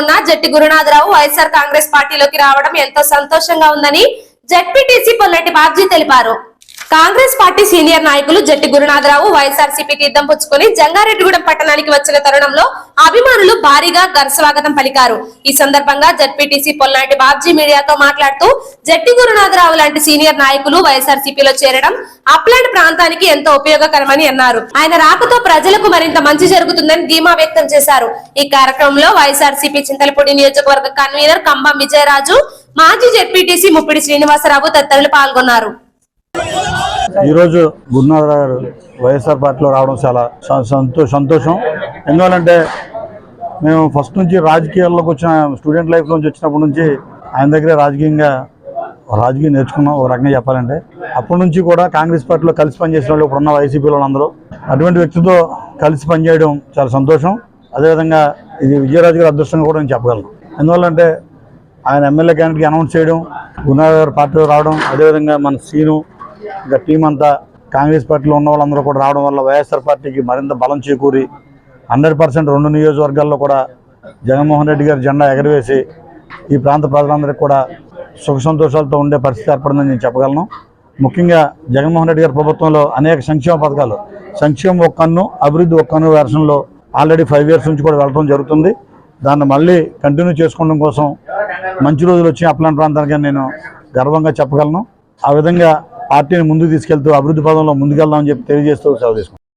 ఉన్న జట్టి గురునాథరావు వైఎస్ఆర్ కాంగ్రెస్ పార్టీలోకి రావడం ఎంతో సంతోషంగా ఉందని జడ్పీటీసీ పొల్లటి బాబ్జీ తెలిపారు. కాంగ్రెస్ పార్టీ సీనియర్ నాయకులు జట్టి గురునాథరావు వైఎస్ఆర్సీపీ తీర్థం పుచ్చుకొని జంగారెడ్డిగూడెం పట్టణానికి వచ్చిన తరుణంలో అభిమానులు భారీగా ఘన పలికారు. ఈ సందర్భంగా జడ్పీటీసీ పొల్లాంటి బాబ్జీ మీడియాతో మాట్లాడుతూ జట్టి గురునాథరావు లాంటి సీనియర్ నాయకులు వైఎస్ఆర్సీపీలో చేరడం అప్లాండ్ ప్రాంతానికి ఎంతో ఉపయోగకరమని అన్నారు. ఆయన రాకతో ప్రజలకు మరింత మంచి జరుగుతుందని ధీమా వ్యక్తం చేశారు. ఈ కార్యక్రమంలో వైఎస్ఆర్సీపీ చింతలపూడి నియోజకవర్గ కన్వీనర్ కంబం విజయరాజు మాజీ జడ్పీటీసీ ముప్పిడి శ్రీనివాసరావు తదితరులు పాల్గొన్నారు. ఈరోజు గురునాథరావు గారు వైఎస్ఆర్ పార్టీలో రావడం చాలా సంతోష సంతో సంతోషం. ఎందువలంటే మేము ఫస్ట్ నుంచి రాజకీయాల్లోకి వచ్చిన స్టూడెంట్ లైఫ్ నుంచి వచ్చినప్పటి నుంచి ఆయన దగ్గరే రాజకీయంగా రాజకీయం నేర్చుకున్నాం. ఒక రకంగా చెప్పాలంటే అప్పటి నుంచి కూడా కాంగ్రెస్ పార్టీలో కలిసి పనిచేసిన వాళ్ళు ఇప్పుడున్న వైసీపీ వాళ్ళందరూ అటువంటి వ్యక్తితో కలిసి పనిచేయడం చాలా సంతోషం. అదేవిధంగా ఇది విజయరాజు గారి అదృష్టంగా కూడా నేను చెప్పగలను. ఎందువల్లంటే ఆయన ఎమ్మెల్యే క్యాండిడేట్కి అనౌన్స్ చేయడం గురునాథ్ గారు పార్టీలో రావడం అదేవిధంగా మన సీను ఇంకా టీం అంతా కాంగ్రెస్ పార్టీలో ఉన్న వాళ్ళందరూ కూడా రావడం వల్ల వైఎస్ఆర్ పార్టీకి మరింత బలం చేకూరి హండ్రెడ్ పర్సెంట్ రెండు నియోజకవర్గాల్లో కూడా జగన్మోహన్ రెడ్డి గారి జెండా ఎగరవేసి ఈ ప్రాంత ప్రజలందరికీ కూడా సుఖ సంతోషాలతో ఉండే పరిస్థితి ఏర్పడిందని నేను చెప్పగలను. ముఖ్యంగా జగన్మోహన్ రెడ్డి గారి ప్రభుత్వంలో అనేక సంక్షేమ పథకాలు సంక్షేమం ఒక కన్ను అభివృద్ధి ఒక కన్ను వెర్షన్లో ఆల్రెడీ ఫైవ్ ఇయర్స్ నుంచి కూడా వెళ్ళడం జరుగుతుంది. దాన్ని మళ్ళీ కంటిన్యూ చేసుకోవడం కోసం మంచి రోజులు వచ్చి అప్లాంటి ప్రాంతానికి నేను గర్వంగా చెప్పగలను. ఆ విధంగా పార్టీని ముందుకు తీసుకెళ్తూ అభివృద్ధి పదంలో ముందుకెళ్దామని చెప్పి తెలియజేస్తూ సెలవు తీసుకుంటాను